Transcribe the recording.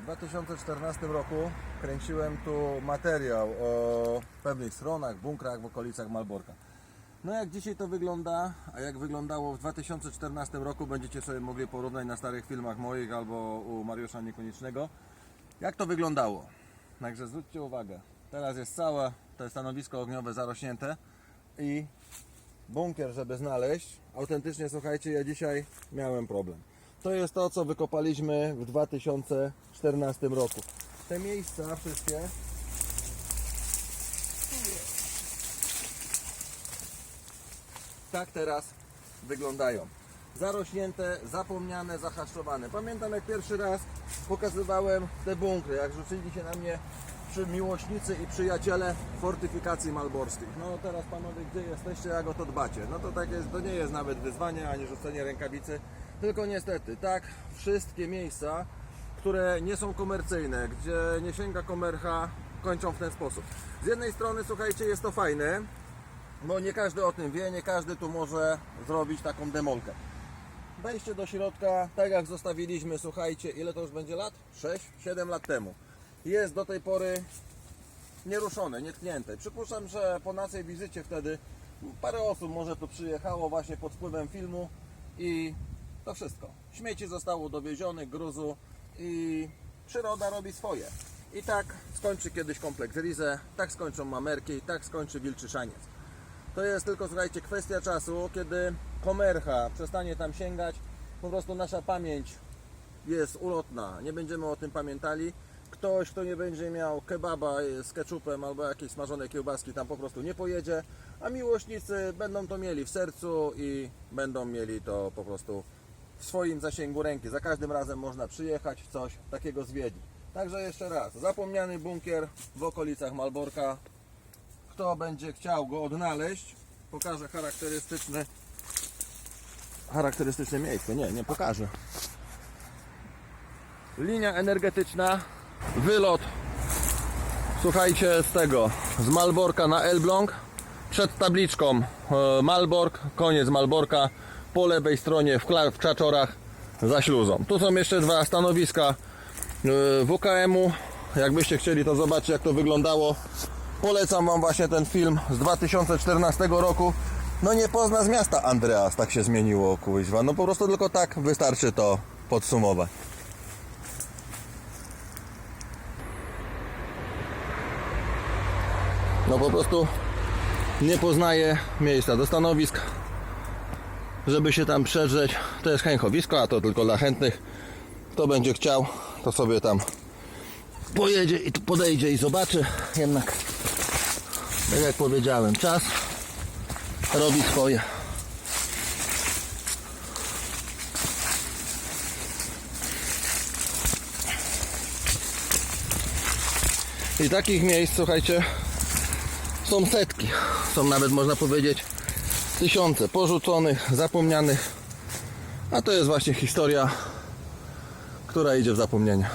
2014 roku kręciłem tu materiał o pewnych stronach, bunkrach w okolicach Malborka. No jak dzisiaj to wygląda, a jak wyglądało w 2014 roku, będziecie sobie mogli porównać na starych filmach moich albo u Mariusza Niekoniecznego. Jak to wyglądało? Także zwróćcie uwagę, teraz jest całe to stanowisko ogniowe zarośnięte i bunkier, żeby znaleźć. Autentycznie, słuchajcie, ja dzisiaj miałem problem. To jest to, co wykopaliśmy w 2014 roku. Te miejsca wszystkie tak teraz wyglądają. Zarośnięte, zapomniane, zahaszczowane. Pamiętam jak pierwszy raz pokazywałem te bunkry, jak rzucili się na mnie przy miłośnicy i przyjaciele fortyfikacji malborskich. No teraz panowie, gdzie jesteście, jak o to dbacie? No to tak jest, to nie jest nawet wyzwanie, ani rzucenie rękawicy, tylko niestety, tak, wszystkie miejsca, które nie są komercyjne, gdzie nie sięga komercha, kończą w ten sposób. Z jednej strony, słuchajcie, jest to fajne, no nie każdy o tym wie, nie każdy tu może zrobić taką demolkę. Wejście do środka, tak jak zostawiliśmy, słuchajcie, ile to już będzie lat? 6, 7 lat temu. Jest do tej pory nieruszone, nietknięte. Przypuszczam, że po naszej wizycie wtedy parę osób może tu przyjechało właśnie pod wpływem filmu i to wszystko. Śmieci zostało dowiezione, gruzu i przyroda robi swoje. I tak skończy kiedyś kompleks Rize, tak skończą mamerki, tak skończy Wilczy Szaniec. To jest tylko, słuchajcie, kwestia czasu, kiedy komercha przestanie tam sięgać, po prostu nasza pamięć jest ulotna, nie będziemy o tym pamiętali. Ktoś, kto nie będzie miał kebaba z ketchupem albo jakieś smażone kiełbaski, tam po prostu nie pojedzie, a miłośnicy będą to mieli w sercu i będą mieli to po prostu w swoim zasięgu ręki. Za każdym razem można przyjechać, coś takiego zwiedzić. Także jeszcze raz, zapomniany bunkier w okolicach Malborka, kto będzie chciał go odnaleźć, pokażę charakterystyczne charakterystyczne miejsce. Nie, nie pokażę. Linia energetyczna, wylot. Słuchajcie z tego, z Malborka na Elbląg. Przed tabliczką e, Malbork, koniec Malborka. Po lewej stronie w, w Czaczorach za śluzą. Tu są jeszcze dwa stanowiska e, WKM-u. Jakbyście chcieli to zobaczyć jak to wyglądało. Polecam Wam właśnie ten film z 2014 roku. No nie pozna z miasta Andreas, tak się zmieniło kuźwa. No po prostu tylko tak wystarczy to podsumować. No po prostu nie poznaje miejsca do stanowisk, żeby się tam przedrzeć. To jest chęchowisko, a to tylko dla chętnych. Kto będzie chciał, to sobie tam pojedzie i podejdzie i zobaczy. Jednak, tak jak powiedziałem, czas robi swoje. I takich miejsc, słuchajcie, są setki. Są nawet, można powiedzieć, tysiące porzuconych, zapomnianych. A to jest właśnie historia, która idzie w zapomnienie.